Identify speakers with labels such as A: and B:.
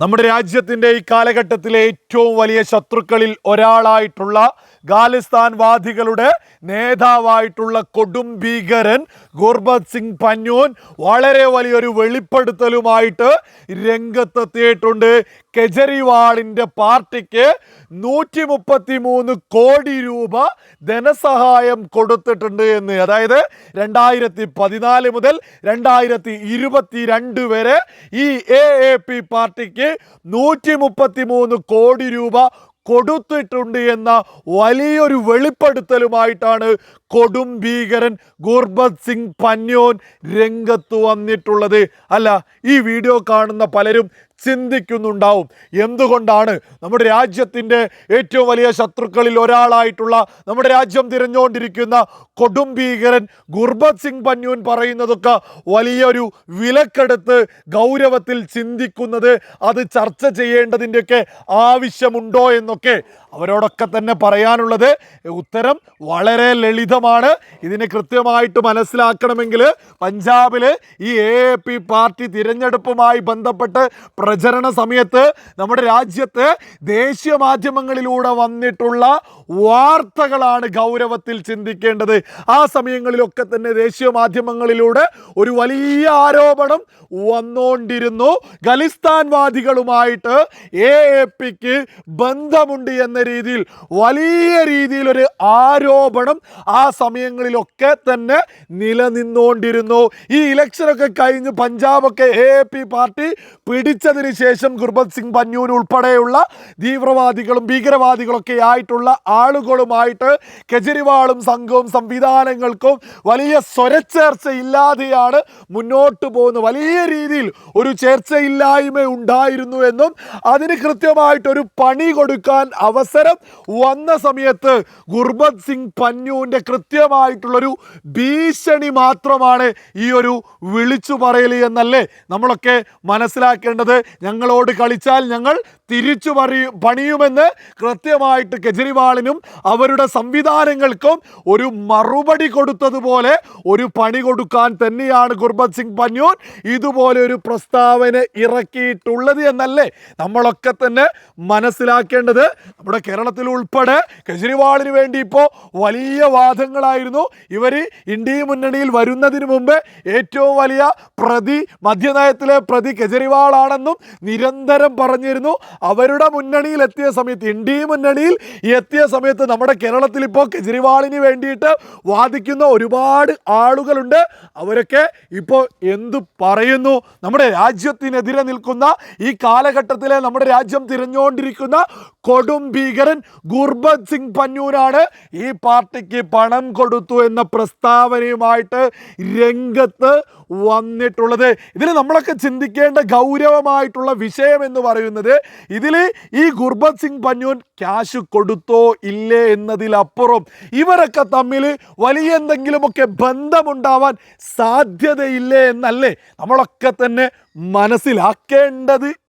A: നമ്മുടെ രാജ്യത്തിന്റെ ഈ കാലഘട്ടത്തിലെ ഏറ്റവും വലിയ ശത്രുക്കളിൽ ഒരാളായിട്ടുള്ള ഖാലിസ്ഥാൻ വാദികളുടെ നേതാവായിട്ടുള്ള കൊടും ഭീകരൻ ഗുർബത് സിംഗ് പന്യൂൻ വളരെ വലിയൊരു വെളിപ്പെടുത്തലുമായിട്ട് രംഗത്തെത്തിയിട്ടുണ്ട്. കെജരിവാളിന്റെ പാർട്ടിക്ക് നൂറ്റി മുപ്പത്തി മൂന്ന് കോടി രൂപ ധനസഹായം കൊടുത്തിട്ടുണ്ട് എന്ന്. അതായത് രണ്ടായിരത്തി പതിനാല് മുതൽ രണ്ടായിരത്തി ഇരുപത്തി രണ്ട് വരെ ഈ എ എ പി പാർട്ടിക്ക് നൂറ്റി മുപ്പത്തി മൂന്ന് കോടി രൂപ കൊടുത്തിട്ടുണ്ട് എന്ന വലിയൊരു വെളിപ്പെടുത്തലുമായിട്ടാണ് കൊടും ഭീകരൻ ഗുർബത് സിംഗ് പന്യോൻ രംഗത്ത് വന്നിട്ടുള്ളത്. അല്ല ഈ വീഡിയോ കാണുന്ന പലരും ചിന്തിക്കുന്നുണ്ടാവും. എന്തുകൊണ്ടാണ് നമ്മുടെ രാജ്യത്തിന്റെ ഏറ്റവും വലിയ ശത്രുക്കളിൽ ഒരാളായിട്ടുള്ള നമ്മുടെ രാജ്യം തിരഞ്ഞുകൊണ്ടിരിക്കുന്ന കൊടും ഭീകരൻ ഗുർബത് സിംഗ് പന്യൂൻ പറയുന്നതൊക്കെ വലിയൊരു വിലക്കെടുത്ത് ഗൗരവത്തിൽ ചിന്തിക്കുന്നത് അത് ചർച്ച ചെയ്യേണ്ടതിന്റെയൊക്കെ ആവശ്യമുണ്ടോ എന്നൊക്കെ അവരോടൊക്കെ തന്നെ പറയാനുള്ളത്. ഉത്തരം വളരെ ലളിതമാണ്. ഇതിനെ കൃത്യമായിട്ട് മനസ്സിലാക്കണമെങ്കിൽ പഞ്ചാബിൽ ഈ എ പാർട്ടി തിരഞ്ഞെടുപ്പുമായി ബന്ധപ്പെട്ട് പ്രചരണ സമയത്ത് നമ്മുടെ രാജ്യത്ത് ദേശീയ മാധ്യമങ്ങളിലൂടെ വന്നിട്ടുള്ള വാർത്തകളാണ് ഗൗരവത്തിൽ ചിന്തിക്കേണ്ടത്. ആ സമയങ്ങളിലൊക്കെ തന്നെ ദേശീയ മാധ്യമങ്ങളിലൂടെ ഒരു വലിയ ആരോപണം വന്നുകൊണ്ടിരുന്നു ഖലിസ്ഥാൻവാദികളുമായിട്ട് എ എ പിക്ക് ബന്ധമുണ്ട് എന്ന രീതിയിൽ വലിയ രീതിയിലൊരു ആരോപണം ആ സമയങ്ങളിലൊക്കെ തന്നെ നിലനിന്നുകൊണ്ടിരുന്നു ഈ ഇലക്ഷനൊക്കെ കഴിഞ്ഞ് പഞ്ചാബൊക്കെ എ എ പി പാർട്ടി പിടിച്ചതിന് ശേഷം ഗുർബത് സിംഗ് പന്നൂൻ ഉൾപ്പെടെയുള്ള തീവ്രവാദികളും ഭീകരവാദികളൊക്കെ ആയിട്ടുള്ള ആളുകളുമായിട്ട് കെജ്രിവാളും സംഘവും സംവിധാനങ്ങൾക്കും വലിയ സ്വരച്ചേർച്ച ഇല്ലാതെയാണ് മുന്നോട്ട് പോകുന്നത്. വലിയ രീതിയിൽ ഒരു ചേർച്ചയില്ലായ്മ ഉണ്ടായിരുന്നു എന്നും അതിന് കൃത്യമായിട്ടൊരു പണി കൊടുക്കാൻ അവസരം വന്ന സമയത്ത് ഗുർബത് സിംഗ് പന്യൂവിന്റെ കൃത്യമായിട്ടുള്ളൊരു ഭീഷണി മാത്രമാണ് ഈ ഒരു വിളിച്ചു പറയൽ എന്നല്ലേ നമ്മളൊക്കെ മനസ്സിലാക്കേണ്ടത്. ഞങ്ങളോട് കളിച്ചാൽ ഞങ്ങൾ തിരിച്ചു പറയു പണിയുമെന്ന് കൃത്യമായിട്ട് കെജ്രിവാളിനും അവരുടെ സംവിധാനങ്ങൾക്കും ഒരു മറുപടി കൊടുത്തതുപോലെ ഒരു പണി കൊടുക്കാൻ തന്നെയാണ് ഗുർബത് സിംഗ് പന്യൂർ ഇതുപോലെ ഒരു പ്രസ്താവന ഇറക്കിയിട്ടുള്ളത് എന്നല്ലേ നമ്മളൊക്കെ തന്നെ മനസ്സിലാക്കേണ്ടത്. നമ്മുടെ കേരളത്തിൽ ഉൾപ്പെടെ കെജ്രിവാളിന് വേണ്ടി ഇപ്പോൾ വലിയ വാദങ്ങളായിരുന്നു. ഇവർ ഇന്ത്യ മുന്നണിയിൽ വരുന്നതിന് മുമ്പ് ഏറ്റവും വലിയ പ്രതി മദ്യനയത്തിലെ പ്രതി കെജ്രിവാളാണെന്നും നിരന്തരം പറഞ്ഞിരുന്നു. അവരുടെ മുന്നണിയിൽ എത്തിയ സമയത്ത് ഇന്ത്യ മുന്നണിയിൽ എത്തിയ സമയത്ത് നമ്മുടെ കേരളത്തിൽ ഇപ്പോൾ കെജ്രിവാളിന് വേണ്ടിയിട്ട് വാദിക്കുന്ന ഒരുപാട് ആളുകളുണ്ട്. അവരൊക്കെ ഇപ്പോൾ എന്തു പറയുന്നു? നമ്മുടെ രാജ്യത്തിനെതിരെ നിൽക്കുന്ന ഈ കാലഘട്ടത്തിലെ നമ്മുടെ രാജ്യം തിരഞ്ഞുകൊണ്ടിരിക്കുന്ന കൊടും ഭീകരൻ ഗുർബത് സിംഗ് പന്നൂരാണ് ഈ പാർട്ടിക്ക് പണം കൊടുത്തു എന്ന പ്രസ്താവനയുമായിട്ട് രംഗത്ത് വന്നിട്ടുള്ളത്. ഇതിൽ നമ്മളൊക്കെ ചിന്തിക്കേണ്ട ഗൗരവമായിട്ടുള്ള വിഷയം എന്ന് പറയുന്നത് ഇതിൽ ഈ ഗുർബത് സിംഗ് പന്യൂൻ ക്യാഷ് കൊടുത്തോ ഇല്ലേ എന്നതിലപ്പുറം ഇവരൊക്കെ തമ്മിൽ വലിയ എന്തെങ്കിലുമൊക്കെ ബന്ധമുണ്ടാവാൻ സാധ്യതയില്ലേ എന്നല്ലേ നമ്മളൊക്കെ തന്നെ മനസ്സിലാക്കേണ്ടത്.